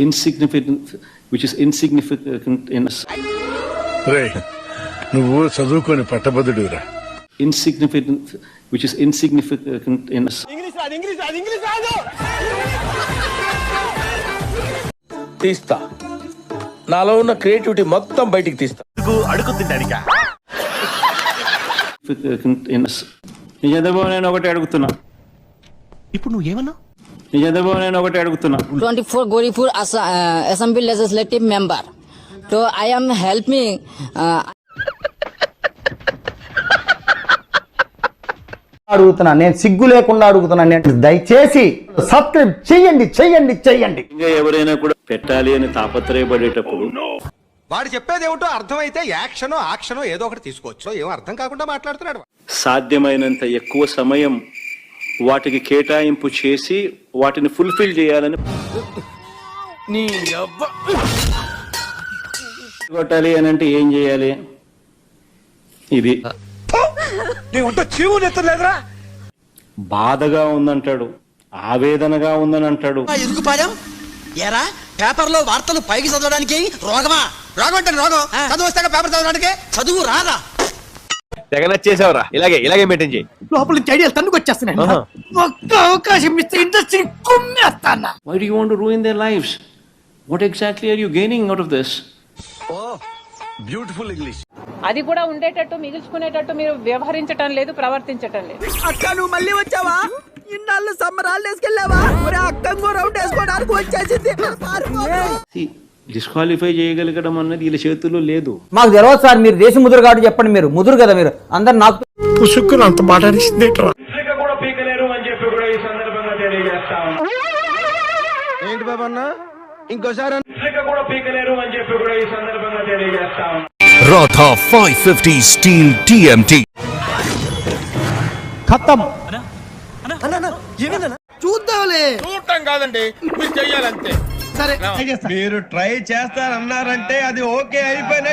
Insignificant which in నువ్వు చదువుకొని పట్టబద్దుడు రా ఇన్సిగ్నిఫికెంట్ విచ్ ఇస్ తీస్తా. నాలో ఉన్న క్రియేటివిటీ మొత్తం బయటికి తీస్తాను అడుగుతుంది అడిగా నేను ఒకటి అడుగుతున్నా. ఇప్పుడు నువ్వు ఏమన్నా నీ చంద్రబాబు నేను ఒకటి అడుగుతున్నా 24 Goripur as, uh, Assembly Legislative Member. So I am helping. Uh, అడుగుతున్నా నేను సిగ్గు లేకుండా అడుగుతున్నా నేను దయచేసి సబ్స్క్రైబ్ చెయ్యండి చెయ్యండి చెయ్యండి ఇంకా ఎవరైనా కూడా పెట్టాలి అని తాపత్రయపడేటప్పుడు వాడు చెప్పేది ఏమిటో అర్థమైతే యాక్షన్ ఆక్షన్ ఏదో ఒకటి తీసుకోవచ్చు ఏం అర్థం కాకుండా మాట్లాడుతున్నాడు సాధ్యమైనంత ఎక్కువ సమయం వాటికి కేటాయింపు చేసి వాటిని ఫుల్ఫిల్ చేయాలని కొట్టాలి అని అంటే ఏం చేయాలి? ఇది. బాధగా ఉందంటాడు ఆవేదనగా ఉందని అంటాడు ఎరా పేపర్లో వార్తలు పైకి చదవడానికి రోగమా? రోగం అంటే రోగం. చదువు వస్తాక పేపర్ చదవడానికి? చదువు రాదా? తెగ నచ్చేసావురా. ఇలాగే ఇలాగే మెయింటైన్ చేయి. లోపల నుంచి ఐడియాలు తన్నుకు వచ్చేస్తున్నాయి ఒక్క అవకాశం ఇస్తే ఇండస్ట్రీ కుమ్మేస్తానా why do want ruin their lifes what exactly are you gaining out of this beautiful English అది కూడా ఉండేటట్టు మిగుల్చుకునేటట్టు మీరు వ్యవహరించటం లేదు ప్రవర్తించటం లేదు. అక్క నువ్వు మళ్ళీ వచ్చావా? ఇన్నాళ్ళు సమ్మరాలు వేసుకెళ్ళావా అక్క రౌండ్ వేసుకోవడానికి వచ్చేసింది. డిస్క్వాలిఫై చేయగలగడం అన్నది వీళ్ళ చేతుల్లో లేదు. మాకు తెలియదు సార్ మీరు దేశ ముదురు కాబట్టి చెప్పండి మీరు. ముదురు కదా మీరు. అందరు నాకు పుసుక్కుని అంత మాట అనిసింది ఏంటి బాబు అన్న ఇంకోసారి Radha five fifty steel TMT ఖతం. చూద్దాంలే. చూడటం కాదండి మీరు చెయ్యాలంతే. సరే మీరు ట్రై చేస్తారన్నారంటే అది ఓకే అయిపోయిన